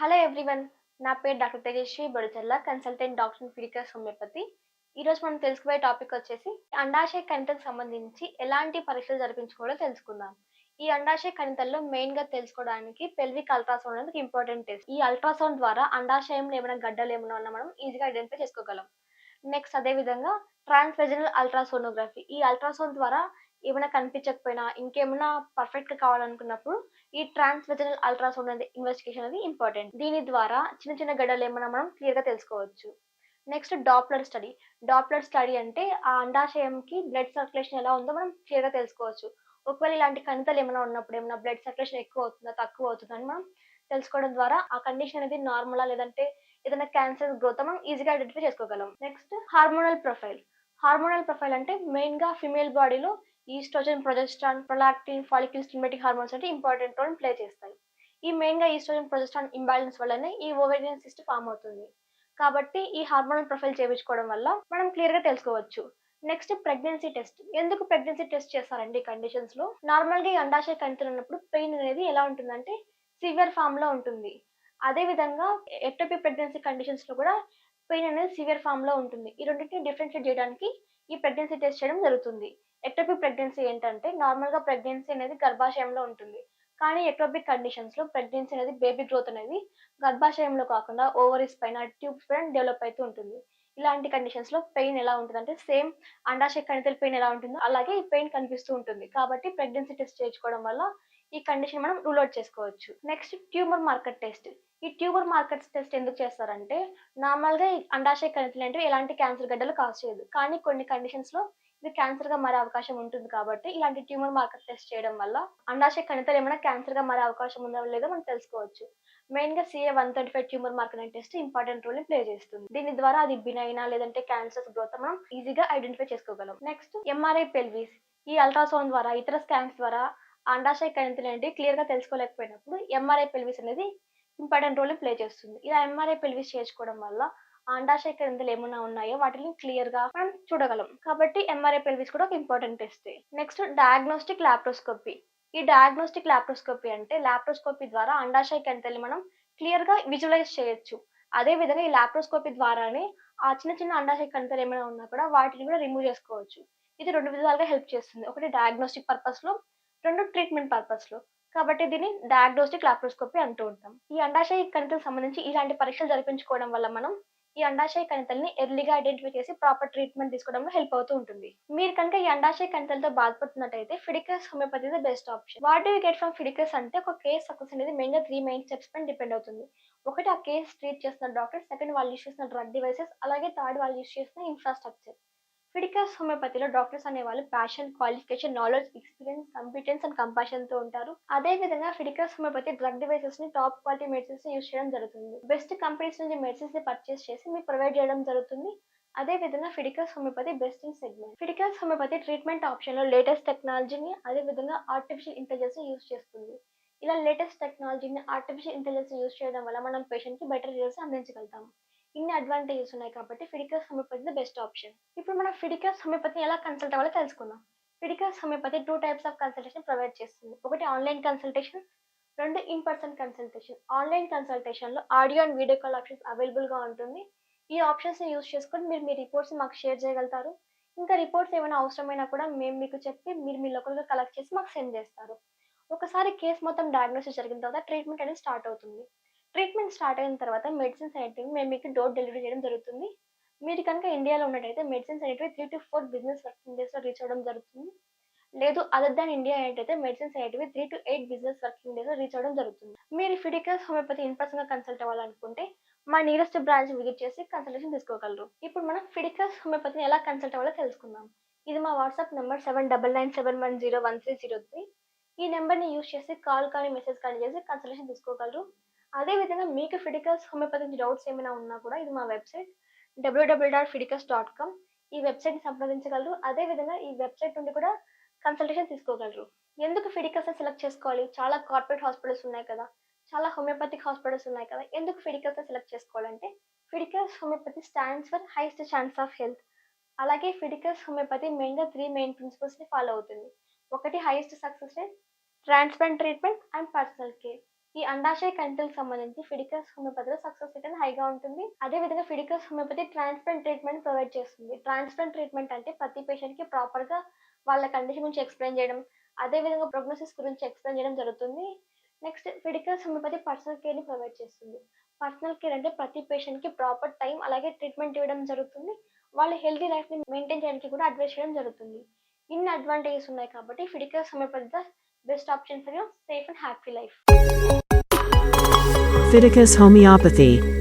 Hello everyone నా పేరు doctor Tejaswi Bodichalla consultant doctor in Fidicus homeopathy ఈరోజు మనం తెలుసుకోబోయే టాపిక్ వచ్చేసి అండాశయ కణితకు సంబంధించి ఎలాంటి పరీక్షలు జరిపించుకోవాలో తెలుసుకుందాం. ఈ అండాశయ కణితల్లో మెయిన్గా తెలుసుకోవడానికి పెల్విక్ అల్ట్రాసౌండ్ అనేది ఇంపార్టెంట్ టెస్ట్ ఈ అల్ట్రాసౌండ్ ద్వారా అండాశయంలో ఏమైనా గడ్డలు ఏమైనా ఉన్నా మనం ఈజీగా ఐడెంటిఫై చేసుకోగలం. నెక్స్ట్ అదే విధంగా ట్రాన్స్వెజనల్ అల్ట్రాసోనోగ్రఫీ ఈ అల్ట్రాసౌండ్ ద్వారా ఏమైనా కనిపించకపోయినా ఇంకేమైనా పర్ఫెక్ట్గా కావాలనుకున్నప్పుడు ఈ ట్రాన్స్వెజనల్ అల్ట్రాసౌండ్ అనేది ఇన్వెస్టిగేషన్ అనేది ఇంపార్టెంట్ దీని ద్వారా చిన్న చిన్న గడ్డలు ఏమైనా మనం క్లియర్గా తెలుసుకోవచ్చు. Next Doppler study Doppler study అంటే ఆ అండాశయంకి బ్లడ్ సర్క్యులేషన్ ఎలా ఉందో మనం క్లియర్గా తెలుసుకోవచ్చు. ఒకవేళ ఇలాంటి కణితలు ఏమైనా ఉన్నప్పుడు ఏమైనా బ్లడ్ సర్క్యులేషన్ ఎక్కువ అవుతుందా తక్కువ అవుతుందా అని మనం తెలుసుకోవడం ద్వారా ఆ కండిషన్ అనేది నార్మలా లేదంటే ఏదైనా క్యాన్సర్ గ్రోత్ మనం ఈజీగా ఐడెంటిఫై చేసుకోగలం. Next hormonal profile hormonal profile అంటే మెయిన్గా ఫిమేల్ బాడీలో oestrogen progesterone prolactin follicle stimulating hormones అంటే ఇంపార్టెంట్ రోల్ ప్లే చేస్తాయి. ఈ మెయిన్గా ఈస్ట్రోజన్ ప్రొజెస్ట్రాన్ ఇంబ్యాలెన్స్ వల్లనే ఈ ఓవేరియన్ సిస్ట్ ఫామ్ అవుతుంది. కాబట్టి ఈ హార్మోన్ ప్రొఫైల్ చేయించుకోవడం వల్ల మనం క్లియర్గా తెలుసుకోవచ్చు. Next pregnancy test. ఎందుకు ప్రెగ్నెన్సీ టెస్ట్ చేస్తారండి ఈ కండిషన్స్లో నార్మల్గా ఈ అండాశయ కణితులు ఉన్నప్పుడు పెయిన్ అనేది ఎలా ఉంటుందంటే సివియర్ ఫామ్లో ఉంటుంది. అదే విధంగా ఎక్టోపీ ప్రెగ్నెన్సీ కండిషన్స్లో కూడా పెయిన్ అనేది సివియర్ ఫామ్లో ఉంటుంది. ఈ రెండింటిని డిఫరెన్షియేట్ చేయడానికి ఈ ప్రెగ్నెన్సీ టెస్ట్ చేయడం జరుగుతుంది. ఎక్టోపిక్ ప్రెగ్నెన్సీ ఏంటంటే నార్మల్గా ప్రెగ్నెన్సీ అనేది గర్భాశయంలో ఉంటుంది. కానీ ఎక్టోపిక్ కండిషన్స్లో ప్రెగ్నెన్సీ అనేది బేబీ గ్రోత్ అనేది గర్భాశయంలో కాకుండా ఓవరీస్ పైన ట్యూబ్స్ పైన డెవలప్ అవుతూ ఉంటుంది. ఇలాంటి కండిషన్స్లో పెయిన్ ఎలా ఉంటుందంటే సేమ్ అండాశయ కణితల పెయిన్ ఎలా ఉంటుందో అలాగే ఈ పెయిన్ కనిపిస్తూ ఉంటుంది. కాబట్టి ప్రెగ్నెన్సీ టెస్ట్ చేయించుకోవడం వల్ల ఈ కండిషన్ మనం రూల్ అవుట్ చేసుకోవచ్చు. నెక్స్ట్ ట్యూమర్ మార్కెట్ టెస్ట్ ఈ ట్యూమర్ మార్కెట్ టెస్ట్ ఎందుకు చేస్తారంటే నార్మల్గా అండాశయ కణితులు అంటే ఎలాంటి క్యాన్సర్ గడ్డలు కాజ్ చేయదు. కానీ కొన్ని కండిషన్స్లో ఇది క్యాన్సర్గా మారే అవకాశం ఉంటుంది కాబట్టి ఇలాంటి ట్యూమర్ మార్కెట్ టెస్ట్ చేయడం వల్ల అండాశయ కణితలు ఏమైనా క్యాన్సర్గా మారే అవకాశం ఉందా లేదో మనం తెలుసుకోవచ్చు. మెయిన్గా CA one thirty five tumour marker test important role play చేస్తుంది. దీని ద్వారా అది బినైనా లేదంటే క్యాన్సర్ గ్రోత్ మనం ఈజీగా ఐడెంటిఫై చేసుకోగలం. నెక్స్ట్ ఎంఆర్ఐ పెల్విస్ ఈ అల్ట్రాసౌండ్ ద్వారా ఇతర స్కాన్స్ ద్వారా అండాశయ కణితులు ఏంటి క్లియర్గా తెలుసుకోలేకపోయినప్పుడు ఎంఆర్ఐ పెల్విస్ అనేది ఇంపార్టెంట్ రోల్ ప్లే చేస్తుంది. ఇలా ఎంఆర్ఐ పెల్విస్ చేసుకోవడం వల్ల అండాశయ కణితులు ఏమైనా ఉన్నాయో వాటిని క్లియర్గా మనం చూడగలం. కాబట్టి ఎంఆర్ఐ పెల్విస్ కూడా ఒక important test next diagnostic laparoscopy ఈ డయాగ్నోస్టిక్ లాప్రోస్కోపీ అంటే లాప్రోస్కోపీ ద్వారా అండాశయ కణితల్ని మనం క్లియర్గా విజువలైజ్ చేయొచ్చు. అదే విధంగా ఈ లాప్రోస్కోపీ ద్వారానే ఆ చిన్న చిన్న అండాశయ కణితలు ఏమైనా ఉన్నా కూడా వాటిని కూడా రిమూవ్ చేసుకోవచ్చు. ఇది రెండు విధాలుగా హెల్ప్ చేస్తుంది. ఒకటి డయాగ్నోస్టిక్ పర్పస్లో రెండు ట్రీట్మెంట్ పర్పస్లో. కాబట్టి దీన్ని డయాగ్నోస్టిక్ లాప్రోస్కోపీ అంటూ ఉంటాం. ఈ అండాశయ కణితలకు సంబంధించి ఇలాంటి పరీక్షలు జరిపించుకోవడం వల్ల మనం ఈ అండాశయ కణితల్ని ఎర్లీగా ఐడెంటిఫై చేసి ప్రాపర్ ట్రీట్మెంట్ తీసుకోవడంలో హెల్ప్ అవుతూ ఉంటుంది. మీరు కనుక ఈ అండాశయ కణితలతో బాధపడుతున్నట్టయితే Fidicus homeopathy best option what do get from Fidicus అంటే ఒక కేస్ సక్సెస్ అనేది మెయిన్గా త్రీ మెయిన్ స్టెప్స్ పైన డిపెండ్ అవుతుంది. ఒకటి ఆ కేస్ ట్రీట్ చేస్తున్న డాక్టర్ సెకండ్ వాళ్ళు యూస్ చేసిన డ్రగ్ డివైసెస్ అలాగే థర్డ్ వాళ్ళు యూస్ చేసిన ఇన్ఫ్రాస్ట్రక్చర్ ఫిడికస్ హోమియోపతిలో డాక్టర్స్ అనేవాళ్ళు passion qualification knowledge experience competence and కంపాషన్తో ఉంటారు. అదే విధంగా ఫిడికస్ హోమియోపతి డ్రగ్ డివైసెస్ని టాప్ క్వాలిటీ మెడిసిన్స్ని యూస్ చేయడం జరుగుతుంది. బెస్ట్ కంపెనీస్ నుంచి మెడిసిన్స్ని పర్చేస్ చేసి మీకు ప్రొవైడ్ చేయడం జరుగుతుంది. అదే విధంగా Fidicals homeopathy best in segment Fidicals homeopathy treatment ఆప్షన్లో లేటెస్ట్ టెక్నాలజీని అదే విధంగా ఆర్టిఫిషియల్ ఇంటెలిజెన్స్ని యూస్ చేస్తుంది. ఇలా లేటెస్ట్ టెక్నాలజీని ఆర్టిఫిషియల్ ఇంటెలిజెన్స్ యూస్ చేయడం వల్ల మనం పేషెంట్కి బెటర్ రిజల్ట్స్ అందించగలుగుతాం. ఇన్ని అడ్వాంటేజెస్ ఉన్నాయి కాబట్టి Fidicus homeopathy the best option ఇప్పుడు మనం ఫిడికస్ హోమియోపతిని ఎలా కన్సల్ట్ అవ్వాలో తెలుసుకుందాం. Fidicus homeopathy two types of consultation provide చేస్తుంది. ఒకటి ఆన్లైన్ కన్సల్టేషన్ రెండు in person consultation online కన్సల్టేషన్లో audio and video call options అవైలబుల్గా ఉంటుంది. ఈ ఆప్షన్స్ని యూస్ చేసుకొని మీరు మీ రిపోర్ట్స్ మాకు షేర్ చేయగలుగుతారు. ఇంకా రిపోర్ట్స్ ఏమైనా అవసరమైనా కూడా మేము మీకు చెప్పి మీరు మీ లోకల్గా కలెక్ట్ చేసి మాకు సెండ్ చేస్తారు. ఒకసారి కేసు మొత్తం డయాగ్నోసిస్ జరిగిన తర్వాత ట్రీట్మెంట్ అనేది స్టార్ట్ అవుతుంది. ట్రీట్మెంట్ స్టార్ట్ అయిన తర్వాత మెడిసిన్స్ అనేటివి మేము మీకు డోర్ డెలివరీ చేయడం జరుగుతుంది. మీరు కనుక ఇండియాలో ఉన్నట్టయితే మెడిసిన్స్ అనేటివి three to four business working డేస్లో రీచ్ అవ్వడం జరుగుతుంది. లేదు అదర్ దాన్ ఇండియా ఏంటైతే మెడిసిన్స్ అనేటివి three to eight business working డేస్లో రీచ్ అవ్వడం జరుగుతుంది. మీరు ఫిడికల్స్ హోమియోపతి ఇన్ పర్సన్గా కన్సల్ట్ అవ్వాలనుకుంటే మా నియరెస్ట్ బ్రాంచ్ విజిట్ చేసి కన్సల్టేషన్ తీసుకోగలరు. ఇప్పుడు మనం ఫిడికల్స్ హోమియోపతిని ఎలా కన్సల్ట్ అవ్వాలో తెలుసుకుందాం. ఇది మా WhatsApp number seven double nine seven one zero one three zero three ఈ నెంబర్ని యూస్ చేసి కాల్ కానీ మెసేజ్ కానీ చేసి కన్సల్టేషన్ తీసుకోగలరు. అదే విధంగా మీకు ఫిడికల్స్ హోమియోపతి డౌట్స్ ఏమైనా ఉన్నా కూడా ఇది మా website WW dot Fidicals dot com ఈ వెబ్సైట్ని సంప్రదించగలరు. అదే విధంగా ఈ వెబ్సైట్ నుండి కూడా కన్సల్టేషన్ తీసుకోగలరు. ఎందుకు ఫిడికల్స్ సెలెక్ట్ చేసుకోవాలి? చాలా కార్పొరేట్ హాస్పిటల్స్ ఉన్నాయి కదా. చాలా హోమియోపతిక్ హాస్పిటల్స్ ఉన్నాయి కదా. ఎందుకు ఫిడికస్ సెలెక్ట్ చేసుకోవాలంటే Fidicals homeopathy stands for highest chance of health అలాగే ఫిడికల్స్ హోమియోపతి మెయిన్గా త్రీ మెయిన్ ప్రిన్సిపల్స్ని ఫాలో అవుతుంది. ఒకటి highest success rate transplant treatment and personal care ఈ అండాశయ కంటికి సంబంధించి ఫిడికస్ హోమియోపతిలో సక్సెస్ రేట్ హైగా ఉంటుంది. అదే విధంగా Fidicus homeopathy transplant treatment provide చేస్తుంది. ట్రాన్స్ప్లాంట్ ట్రీట్మెంట్ అంటే ప్రతి పేషెంట్కి ప్రాపర్గా వాళ్ళ కండిషన్ గురించి ఎక్స్ప్లెయిన్ చేయడం అదే విధంగా ప్రోగ్నోసిస్ గురించి ఎక్స్ప్లెయిన్ చేయడం జరుగుతుంది. నెక్స్ట్ ఫిడికస్ హోమియోపతి పర్సనల్ కేర్ని ప్రొవైడ్ చేస్తుంది. పర్సనల్ కేర్ అంటే ప్రతి పేషెంట్కి ప్రాపర్ టైం అలాగే ట్రీట్మెంట్ ఇవ్వడం జరుగుతుంది. వాళ్ళ హెల్తీ లైఫ్ని మెయింటైన్ చేయడానికి కూడా అడ్వైస్ చేయడం జరుగుతుంది. ఇన్ని అడ్వాంటేజెస్ ఉన్నాయి కాబట్టి Fidicus homeopathy Best option for your safe and happy life. Fiticus Homeopathy